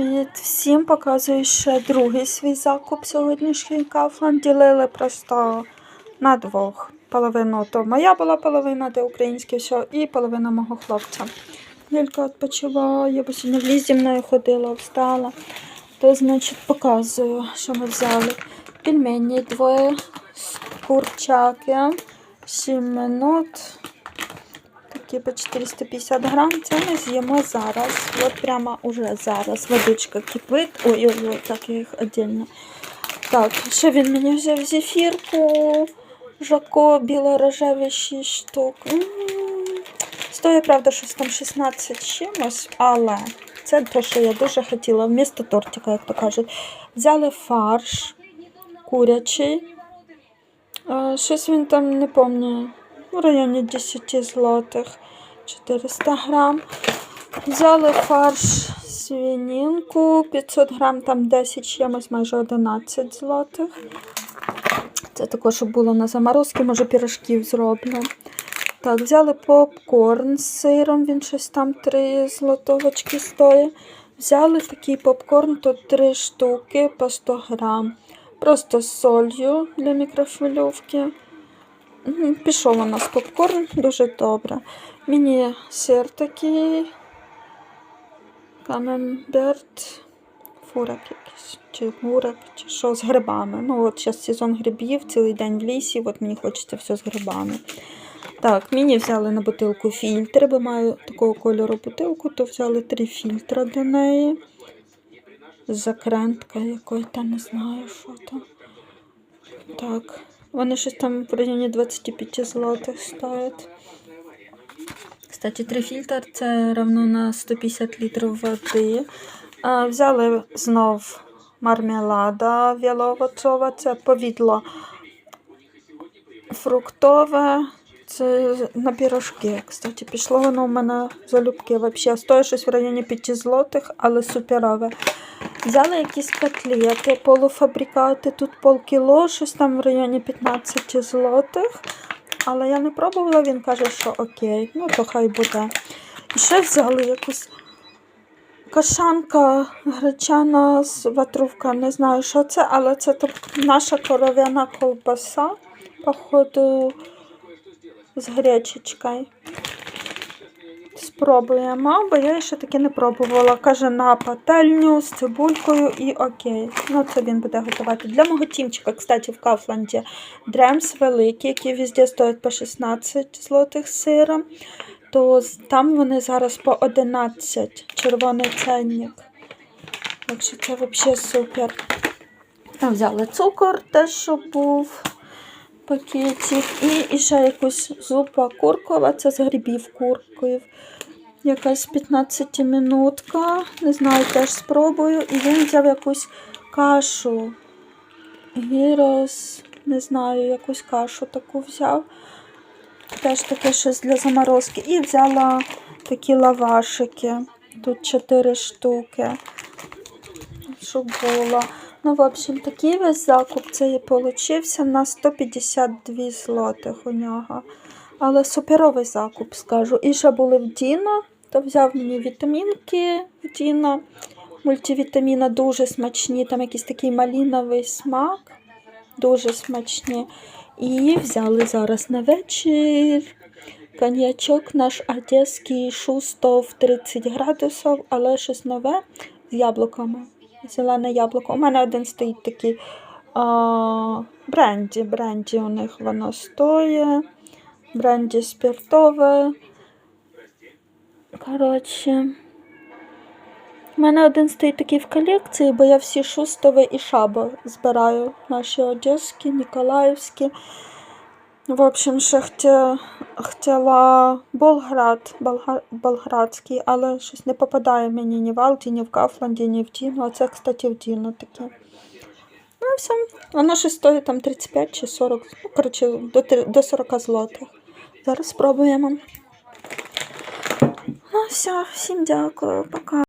Привіт всім! Показую ще другий свій закуп сьогоднішній Kaufland. Ділили просто на двох. Половину то моя була половина, де українське все, і половина мого хлопця. Лілька відпочиває, бо сьогодні в ліс мною ходила, встала. То, значить, показую, що ми взяли. Пельмені двоє курчаки, 7 минут. Такі по 450 грам. Це ми з'їмо зараз. От прямо уже зараз. Водичка кипить. Ой-ой-ой, так я їх віддільно. Так, ще він мені взяв зефірку. Жако біло-рожеві 6 штук. М. Стоїть, правда, щось там 16 чимось, але це те, що я дуже хотіла. Вмісто тортика, як то кажуть. Взяли фарш курячий. Щось він там не пам'ятаю. В районі 10 злотих 400 грам. Взяли фарш свининку 500 грам, там 10 чимось, майже 11 злотих. Це також, щоб було на заморозки, може пірожків зроблю. Так, взяли попкорн з сиром, він щось там 3 злотовочки стоїть. Взяли такий попкорн, тут 3 штуки по 100 грам. Просто з солью для мікрофильовки. Пішов у нас попкорн, дуже добре. Мені сир такий, камемберт, фурак якийсь, чи гурак, чи що з грибами. Ну, от зараз сезон грибів, цілий день в лісі, от мені хочеться все з грибами. Так, мені взяли на бутилку фільтри, бо маю такого кольору бутилку, то взяли три фільтра до неї. Закрентка якої та не знаю, що там. Так, вони щось там в районі 25 злотих стоять. Кстати, три фільтр це равно на 150 літрів води. А, взяли знов мармелада вяловацова, це повідло фруктове. Це на пірожки. Кстати, пішло воно у мене залюбки. Взагалі, стоїть щось в районі 5 злотих, але суперове. Взяли якісь котлети, полуфабрикати, тут полкіло, щось там в районі 15 злотих. Але я не пробувала, він каже, що окей, ну то хай буде. І ще взяли якусь кашанка гречана з ватрувка, не знаю, що це, але це наша коров'яна ковбаса, походу, з гречечкою. Спробуємо, бо я ще таке не пробувала. Каже, на пательню з цибулькою і окей. Ну, це він буде готувати. Для мого тімчика, кстати, в Кафланді дремс великий, які везде стоять по 16 злотих з сиром. То там вони зараз по 11 червоний ценник. Так це взагалі супер. Взяли цукор, теж що був пакетів. І, ще якусь зупа куркова, це з грибів курків. Якась 15 минутка. Не знаю, теж спробую. І він взяв якусь кашу. Гірос, не знаю, якусь кашу таку взяв. Теж таке щось для заморозки. І взяла такі лавашики. Тут 4 штуки. Щоб було. Ну, в общем, такий весь закуп це получився на 152 злотих у нього. Але суперовий закуп, скажу. І ще були в Діно, то взяв мені вітамінки в Діно. Мультивітаміна дуже смачні, там якийсь такий маліновий смак, дуже смачні. І взяли зараз на вечір. Коньячок наш одеський шустов 30 градусів, але щось нове з яблуками. Зелене яблуко. У мене один стоїть такий а, бренді. Бренді у них воно стоїть. Бренді спиртове. Коротше. У мене один стоїть такий в колекції, бо я всі шустове і шабо збираю. Наші одеські, ніколаївські. В общем, ще хотя, хотіла Болград, Болга, Болградський, але щось не попадає мені ні в Алті, ні в Кафланді, ні в Діно. А це, кстати, в Діно таке. Ну все. Воно ще стоїть там 35 чи 40, ну, коротше, до, до 40 злотих. Зараз спробуємо. Ну все, всім дякую, пока.